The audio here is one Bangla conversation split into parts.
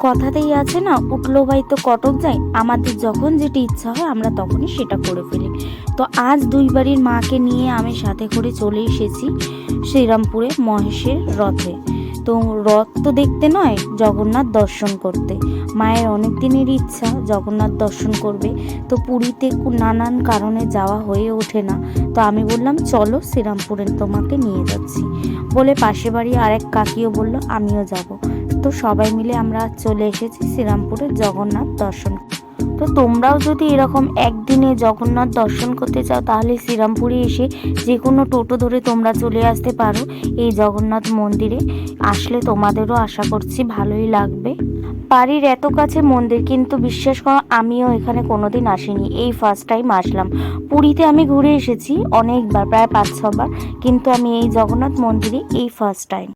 কথাতেই আছে না, উঠল ভাই তো কটক যায় আমাদের যখন যেটা ইচ্ছা হয় আমরা তখনই সেটা করে ফেলি। তো আজ দুই বাড়ির মাকে নিয়ে আমি সাথে করে চলে এসেছি শ্রীরামপুরে মহেশের রথে। তো রথ তো দেখতে নয়, জগন্নাথ দর্শন করতে। মায়ের অনেক দিনের ইচ্ছা জগন্নাথ দর্শন করবে। তো পুরীতে নানান কারণে যাওয়া হয়ে ওঠে না। তো আমি বললাম, চলো শ্রীরামপুরে তোমাকে নিয়ে যাচ্ছি। বলে পাশে বাড়ি আরেক কাকিও বলল, আমিও যাব। তো সবাই মিলে আমরা চলে এসেছি শ্রীরামপুরের জগন্নাথ দর্শন। তো তোমরাও যদি এরকম একদিনে জগন্নাথ দর্শন করতে চাও, তাহলে শ্রীরামপুরে এসে যে কোনো টোটো ধরে তোমরা চলে আসতে পারো এই জগন্নাথ মন্দিরে। আসলে তোমাদেরও আশা করছি ভালোই লাগবে। বাড়ির এত কাছে মন্দির, কিন্তু বিশ্বাস করো আমিও এখানে কোনোদিন আসিনি। এই ফার্স্ট টাইম আসলাম। পুরীতে আমি ঘুরে এসেছি অনেকবার, প্রায় পাঁচ ছবার, কিন্তু আমি এই জগন্নাথ মন্দিরে এই ফার্স্ট টাইম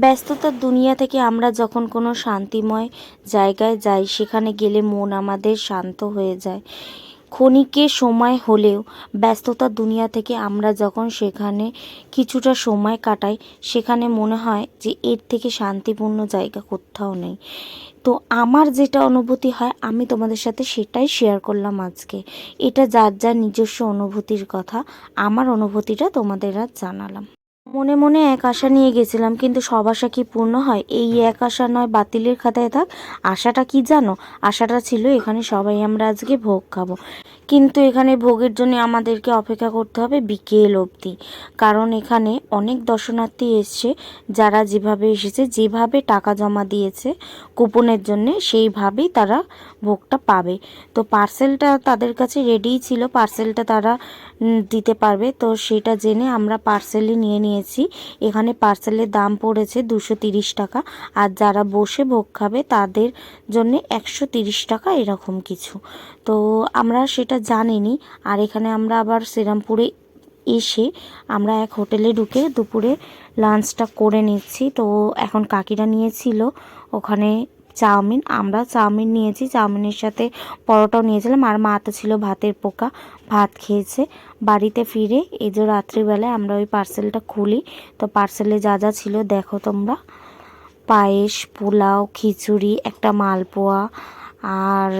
ব্যস্ততার দুনিয়া থেকে আমরা যখন কোনো শান্তিময় জায়গায় যাই, সেখানে গেলে মন আমাদের শান্ত হয়ে যায়। ক্ষণিকের সময় হলেও ব্যস্ততার দুনিয়া থেকে আমরা যখন সেখানে কিছুটা সময় কাটাই, সেখানে মনে হয় যে এর থেকে শান্তিপূর্ণ জায়গা কোথাও নেই। তো আমার যেটা অনুভূতি হয়, আমি তোমাদের সাথে সেটাই শেয়ার করলাম আজকে। এটা যার যার নিজস্ব অনুভূতির কথা, আমার অনুভূতিটা তোমাদের আজ জানালাম। মনে মনে এক আশা নিয়ে গেছিলাম, কিন্তু সব আশা কি পূর্ণ হয়? এই এক আশা নয়, বাতিলের খাতায় থাক। আশাটা কি জানো? আশাটা ছিল, এখানে সবাই আমরা আজকে ভোগ খাব। কিন্তু এখানে ভোগের জন্য আমাদেরকে অপেক্ষা করতে হবে বিকেল অবধি। কারণ এখানে অনেক দর্শনার্থী এসছে, যারা যেভাবে এসেছে, যেভাবে টাকা জমা দিয়েছে কুপনের জন্য, সেইভাবেই তারা ভোগটা পাবে। তো পার্সেলটা তাদের কাছে রেডিই ছিল, পার্সেলটা তারা দিতে পারবে। তো সেটা জেনে আমরা পার্সেলই নিয়ে নিয়েছি। এখানে পার্সেলের দাম পড়েছে দুশো টাকা। আর যারা বসে ভোগ খাবে, তাদের জন্য একশো টাকা এরকম কিছু। তো আমরা সেটা জানিনি। আর এখানে আমরা আবার শ্রীরামপুরে এসে আমরা এক হোটেলে ঢুকে দুপুরে লাঞ্চটা করে নিচ্ছি। তো এখন কাকিরা নিয়েছিল ওখানে চাউমিন। আমরা চাউমিন নিয়েছি। চাউমিনের সাথে পরোটাও নিয়েছিলাম। আর মা তো ছিল ভাতের পোকা, ভাত খেয়েছে। বাড়িতে ফিরে এই যে রাত্রিবেলায় আমরা ওই পার্সেলটা খুলি। তো পার্সেলে যা যা ছিল দেখো তোমরা। পায়েস, পোলাও, খিচুড়ি, একটা মালপোয়া আর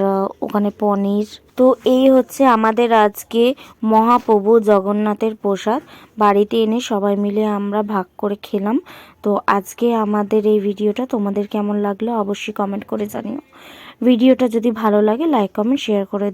ওখানে পনির। তো এই হচ্ছে আমাদের আজকে মহাপ্রভু জগন্নাথের প্রসাদ। বাড়িতে এনে সবাই মিলে আমরা ভাগ করে খেলাম। তো আজকে আমাদের এই ভিডিওটা তোমাদের কেমন লাগল অবশ্যই কমেন্ট করে জানিও। ভিডিওটা যদি ভালো লাগে লাইক কমেন্ট শেয়ার করে